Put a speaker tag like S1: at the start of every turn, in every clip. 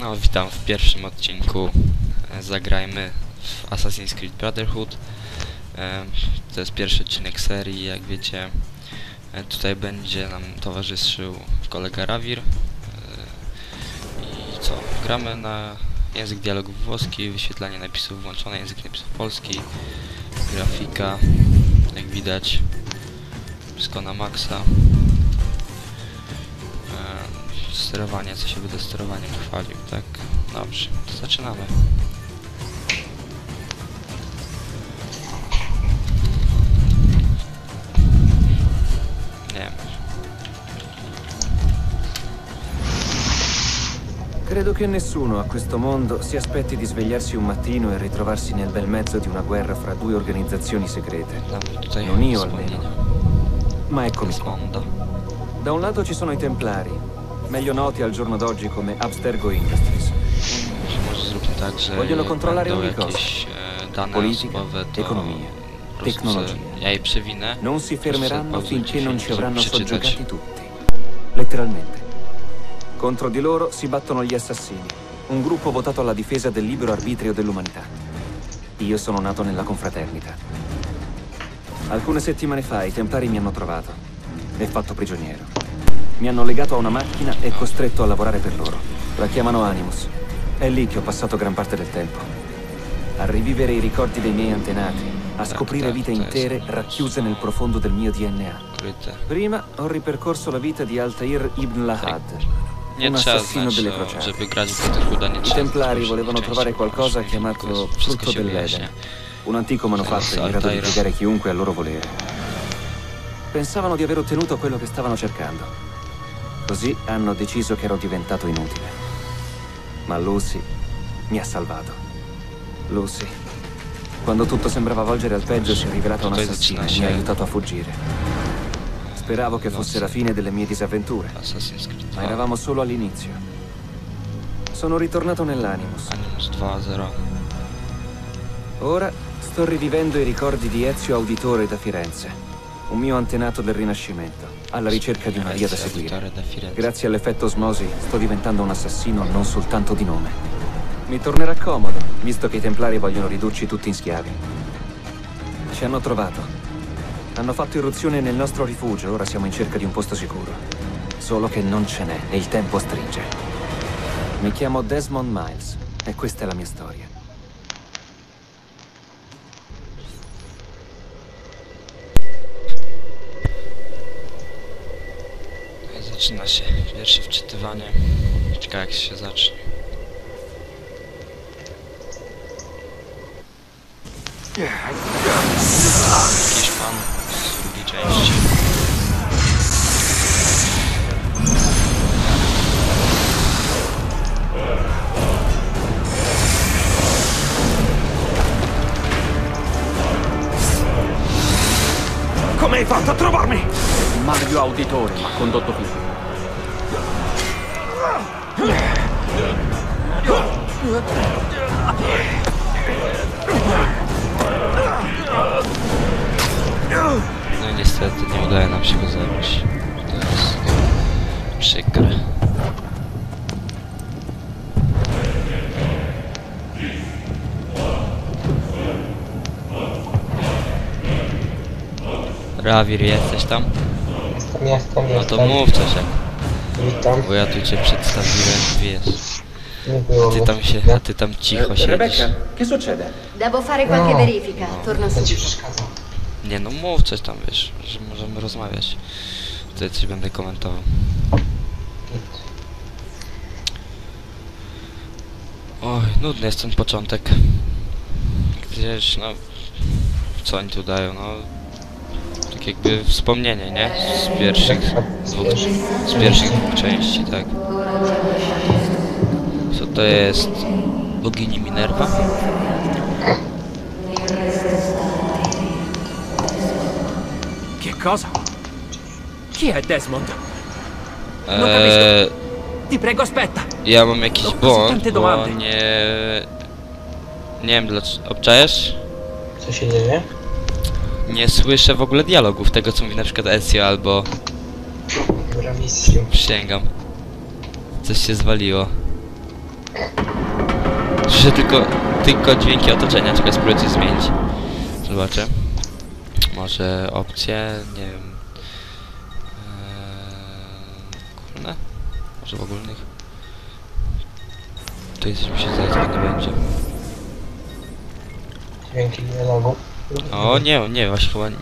S1: No, witam w pierwszym odcinku. E, Zagrajmy w Assassin's Creed Brotherhood. E, To jest pierwszy odcinek serii, jak wiecie. E, Tutaj będzie nam towarzyszył kolega Rawir. I co? Gramy na język dialogów włoski, wyświetlanie napisów włączone, język napisów polski, grafika, jak widać, wszystko na maksa. Sterowanie, co się będę sterowaniem chwalił, tak? Dobrze, to zaczynamy. Nie.
S2: Credo che nessuno a questo mondo si aspetti di svegliarsi un mattino e ritrovarsi nel bel mezzo di una guerra fra due organizzazioni segrete. Non io
S1: wspomnienia.
S2: Ma eccomi qua. Da un lato ci sono i Templari, meglio noti al giorno d'oggi come Abstergo Industries. Vogliono controllare ogni cosa. Politica, economia, tecnologia. Non si fermeranno finché non ci avranno soggiogati tutti. Letteralmente. Contro di loro si battono gli assassini, un gruppo votato alla difesa del libero arbitrio dell'umanità. Io sono nato nella confraternita. Alcune settimane fa i Templari mi hanno trovato e fatto prigioniero. Mi hanno legato a una macchina e costretto a lavorare per loro. La chiamano Animus. È lì che ho passato gran parte del tempo. A rivivere i ricordi dei miei antenati, a scoprire vite intere racchiuse nel profondo del mio DNA. Prima ho ripercorso la vita di Altair ibn Lahad, un assassino delle
S1: no,
S2: crociate. I Templari volevano trovare qualcosa chiamato frutto dell'Eden, un antico manufatto in grado di piegare chiunque al loro volere. Pensavano di aver ottenuto quello che stavano cercando. Così hanno deciso che ero diventato inutile. Ma Lucy mi ha salvato. Lucy, quando tutto sembrava volgere al peggio, si è rivelata un'assassina e mi ha aiutato a fuggire. Speravo che fosse la fine delle mie disavventure, ma
S1: 2.
S2: eravamo solo all'inizio. Sono ritornato nell'Animus.
S1: Animus 2.0.
S2: Ora sto rivivendo i ricordi di Ezio Auditore da Firenze, un mio antenato del Rinascimento, alla ricerca di una via da seguire. Grazie all'effetto osmosi sto diventando un assassino non soltanto di nome. Mi tornerà comodo, visto che i Templari vogliono ridurci tutti in schiavi. Ci hanno trovato. Hanno fatto irruzione nel nostro rifugio, ora siamo in cerca di un posto sicuro. Solo che non ce n'è e il tempo stringe. Mi chiamo Desmond Miles e questa è la mia storia.
S1: Zaczyna się pierwsze wczytywanie. Ciekawe jak się zacznie. Jakiś pan z drugiej części.
S3: Come hai fatto a trovarmi?
S4: Mario Auditore mi ha condotto qui.
S1: Niestety nie udaje nam się go zabić. To jest przykre. Rawir, jesteś tam?
S5: Jestem, jestem,
S1: No
S5: jestem.
S1: to mów coś jak,
S5: Witam.
S1: bo ja tu cię przedstawiłem, wiesz.
S5: Nie było
S1: A ty
S5: mnie.
S1: tam się, a ty tam cicho siedzisz.
S2: Rebecca, che succede?
S6: Devo fare qualche
S5: No.
S6: verifica. Torno
S5: To ci
S6: subito.
S5: przeszkadza.
S1: Nie no mów coś tam, wiesz, że możemy rozmawiać. Tutaj coś będę komentował. Oj, nudny jest ten początek. Gdzieś, no... Co oni tu dają, no... Tak jakby wspomnienie, nie? Z pierwszych dwóch... Z pierwszych dwóch części, tak. Co to jest? Bogini Minerva?
S4: Cosa? Chi è Desmond?
S1: Eee,
S4: Ti prego aspetta!
S1: ja mam jakiś
S4: No,
S1: błąd,
S4: tante
S1: bo nie... Nie wiem dlaczego... Obczajesz?
S5: Co się dzieje?
S1: Nie słyszę w ogóle dialogów, tego co mówi na przykład Ezio albo...
S5: Bravissimo.
S1: Przysięgam. Coś się zwaliło. Słyszę tylko, tylko dźwięki otoczenia. Czekaj, spróbuję coś zmienić. Zobaczę. Może opcje, nie wiem. Ogólne? Może w ogólnych? To jest mi się że nie będzie.
S5: Dźwięki dialogu.
S1: O nie, nie, właśnie chyba nie.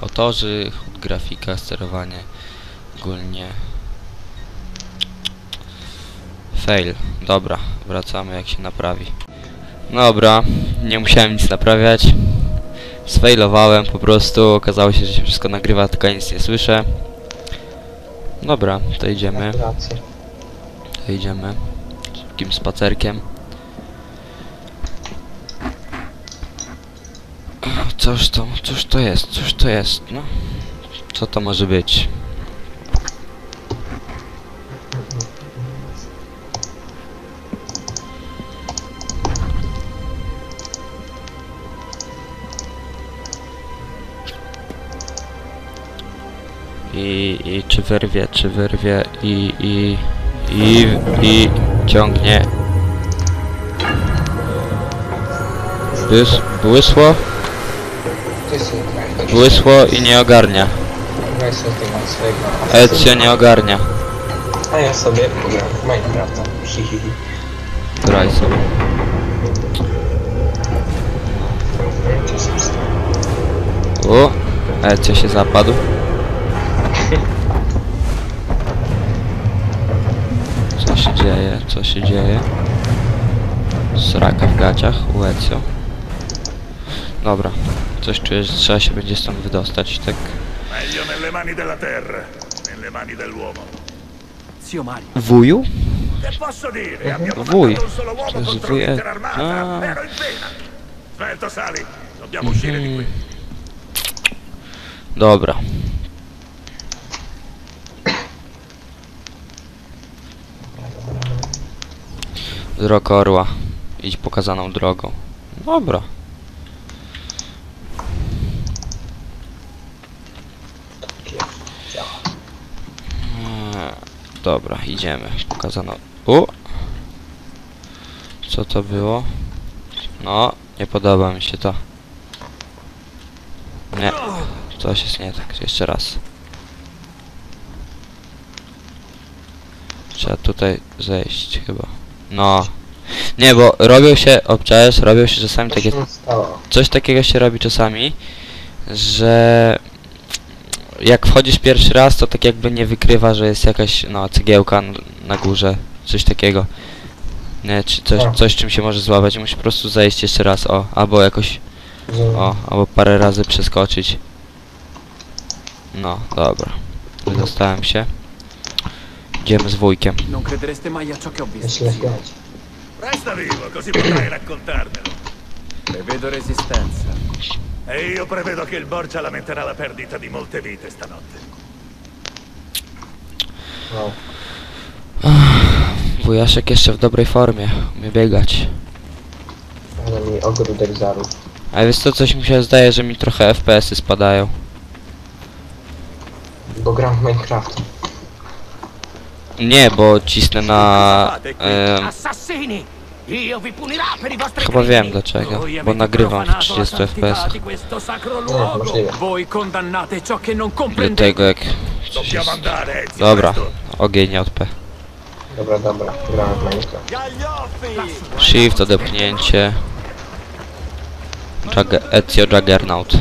S1: Autorzy, HUD, grafika, sterowanie. Ogólnie. Fail. Dobra, wracamy jak się naprawi. Dobra, nie musiałem nic naprawiać. Sfailowałem po prostu, okazało się, że się wszystko nagrywa, tylko ja nic nie słyszę. Dobra, to idziemy, to idziemy. Szybkim spacerkiem. Cóż to, cóż to jest, cóż to jest, no? Co to może być? I, i czy wyrwie, czy wyrwie i, i, i, i ciągnie. Błys, błysło, błysło i nie ogarnia. Ezio nie ogarnia.
S5: A ja sobie pogram Minecrafta.
S1: Graj sobie. O, Ezio się zapadł. Co się dzieje, co się dzieje? Sraka w gaciach u Ezio. Dobra, coś czuję, że trzeba się będzie stąd wydostać, tak...
S3: Meglio nelle mani della terra, nelle mani
S1: Wzrok orła. Idź pokazaną drogą. Dobra. Eee, Dobra, idziemy. Pokazano. U! Co to było? No, nie podoba mi się to. Nie. Coś jest nie tak. Jeszcze raz. Trzeba tutaj zejść chyba. No. Nie, bo robią się, obczajesz, robią się czasami takie
S5: stało?
S1: coś takiego się robi czasami, że jak wchodzisz pierwszy raz, to tak jakby nie wykrywa, że jest jakaś no, cegiełka n- na górze, coś takiego. Nie, czy coś,
S5: A.
S1: coś czym się może złapać musisz po prostu zejść jeszcze raz, o, albo jakoś,
S5: Że-
S1: o, albo parę razy przeskoczyć. No, dobra. Wydostałem się. Idziemy z wujkiem.
S4: non credereste mai a ciò che ho visto.
S5: Myślę,
S4: zio.
S5: że
S3: Resta vivo, così potrai raccontarmelo.
S4: Prevedo resistenza.
S3: E io prevedo che il Borgia lamenterà la perdita di molte vite stanotte.
S5: no.
S1: Wujaszek jeszcze w dobrej formie, umie biegać.
S5: Ale mi ogródek zarósł.
S1: A wiesz co, coś mi się zdaje, że mi trochę FPS-y spadają.
S5: Bo gram w Minecraft.
S1: Nie, bo cisnę na...
S4: vostri
S1: Chyba wiem dlaczego, bo nagrywam w
S4: profanato la
S1: 30
S4: santità
S1: fps. Do tego jak... Dobra, ogień nie odp.
S5: Dobra, dobra. Gram w Minecraft.
S1: Shift, odepchnięcie. Jagger, Ezio Juggernaut.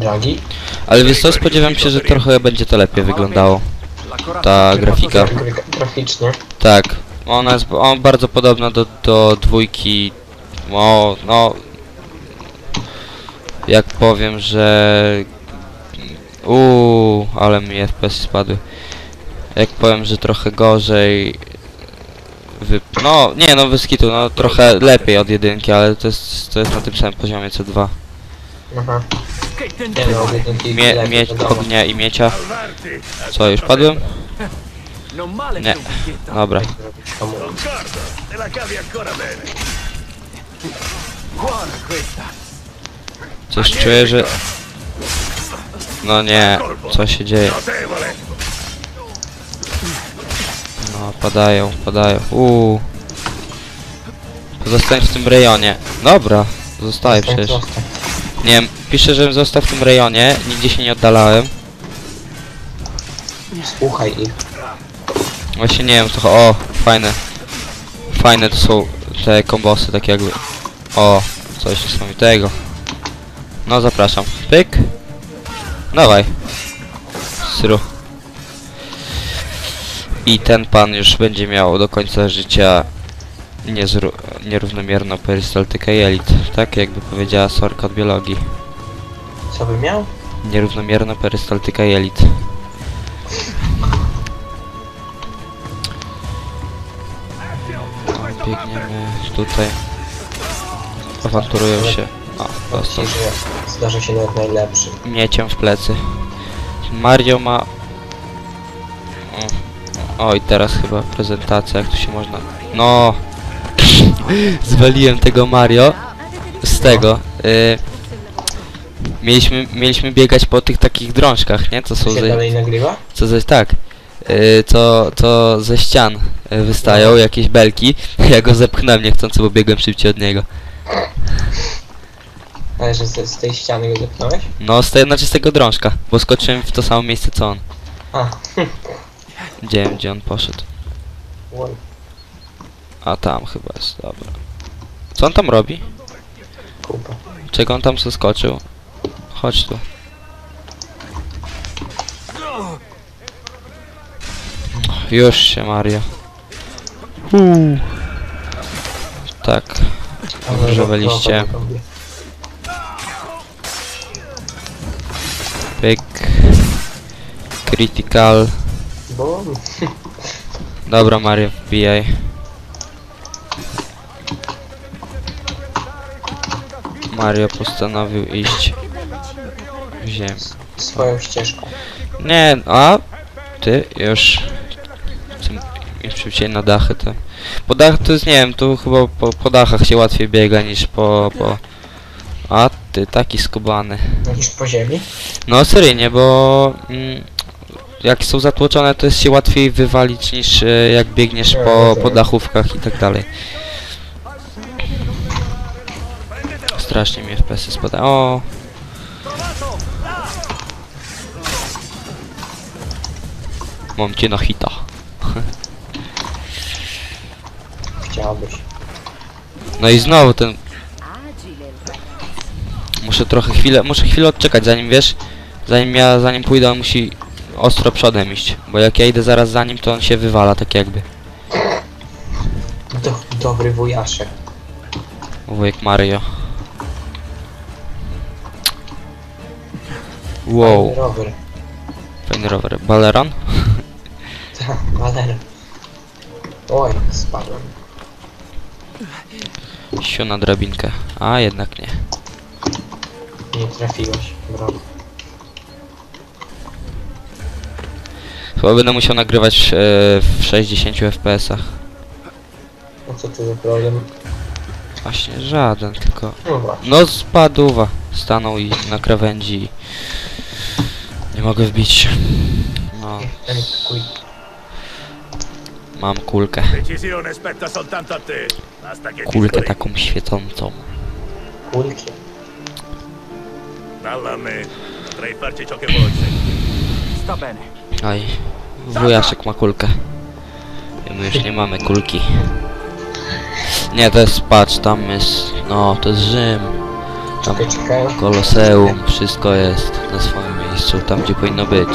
S5: Jagi?
S1: Ale wiesz co, spodziewam się, że trochę będzie to lepiej wyglądało. Ta grafika.
S5: Graficznie.
S1: Tak, ona jest on bardzo podobna do, do dwójki. O, no... Jak powiem, że... Uuu, ale mi FPS spadły. Jak powiem, że trochę gorzej... Wy... No, nie no, wyskitu, no trochę lepiej od jedynki, ale to jest, to jest na tym samym poziomie co dwa.
S5: Aha. Nie no, jedynki
S1: Mie,
S5: wiadomo.
S1: ognia i miecia. Co, już padłem? Nie, dobra. Coś czuję, że... No nie, co się dzieje? No, padają, padają. Uuu. Zostań w tym rejonie. Dobra,
S5: Zostań,
S1: przecież. Nie wiem, piszę, żebym został w tym rejonie, nigdzie się nie oddalałem.
S5: Słuchaj ich.
S1: Właśnie nie wiem, to o, fajne. Fajne to są te kombosy, tak jakby. O, coś niesamowitego. No zapraszam. Pyk. Dawaj. Syru. I ten pan już będzie miał do końca życia niezró- nierównomierną perystaltykę jelit. Tak jakby powiedziała Sorka od biologii.
S5: Co by miał?
S1: Nierównomierna perystaltyka jelit. Biegniemy tutaj. Awanturują się. O, dostał.
S5: Zdarza się nawet najlepszy.
S1: Miecią w plecy. Mario ma... O, o i teraz chyba prezentacja, jak tu się można... No! Zwaliłem tego Mario z tego. Y... Mieliśmy, mieliśmy biegać po tych takich drążkach, nie? Co są
S5: się
S1: ze,
S5: dalej nagrywa?
S1: co ze, tak. Y, co, co ze ścian y, wystają, jakieś belki. Ja go zepchnąłem niechcący, bo biegłem szybciej od niego.
S5: Ale że z, z tej ściany go zepchnąłeś?
S1: No, z, te, znaczy z tego drążka, bo skoczyłem w to samo miejsce co on.
S5: A,
S1: Gdzie, gdzie on poszedł? A tam chyba jest, dobra. Co on tam robi?
S5: Kupa.
S1: Czego on tam zeskoczył? Chodź tu. Już się, Mario. Uuu. Tak.
S5: Robię, robię.
S1: Pyk. Critical. Dobra, Mario, wbijaj. Mario postanowił iść w ziemię.
S5: swoją ścieżką.
S1: Nie, a ty już już szybciej na dachy to. Po dach to jest nie wiem, tu chyba po, po dachach się łatwiej biega niż po, po. A ty taki skubany.
S5: Niż po ziemi.
S1: No seryjnie, bo mm, jak są zatłoczone to jest się łatwiej wywalić niż e, jak biegniesz po, po dachówkach i tak dalej. Strasznie mi FPS-y spadają. O! Mam cię na hita.
S5: Chciałbyś.
S1: No i znowu ten... Muszę trochę chwilę, muszę chwilę odczekać zanim wiesz, zanim ja, zanim pójdę on musi ostro przodem iść, bo jak ja idę zaraz za nim to on się wywala tak jakby.
S5: Do, dobry wujaszek.
S1: Wujek Mario. Wow,
S5: Fajny rower.
S1: fajny rower. Baleron?
S5: Tak, baler. Oj, spadłem.
S1: Siu na drabinkę. A jednak nie.
S5: Nie trafiłeś. Bro.
S1: Chyba będę musiał nagrywać e, w 60 FPS-ach.
S5: No co to za problem?
S1: Właśnie żaden, tylko...
S5: No właśnie.
S1: No spadła. Stanął i na krawędzi. Nie mogę wbić. No, mam kulkę. Kulkę taką świecącą.
S4: bene.
S1: Aj, wujaszek ma kulkę. I my już nie mamy kulki. Nie, to jest, patrz, tam jest, no, to jest Rzym. Tam. Koloseum, wszystko jest na swoim miejscu, tam gdzie powinno być.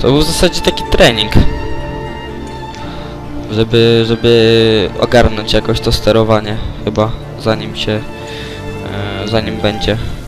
S1: To był w zasadzie taki trening. Żeby, żeby ogarnąć jakoś to sterowanie chyba, zanim się, e, zanim będzie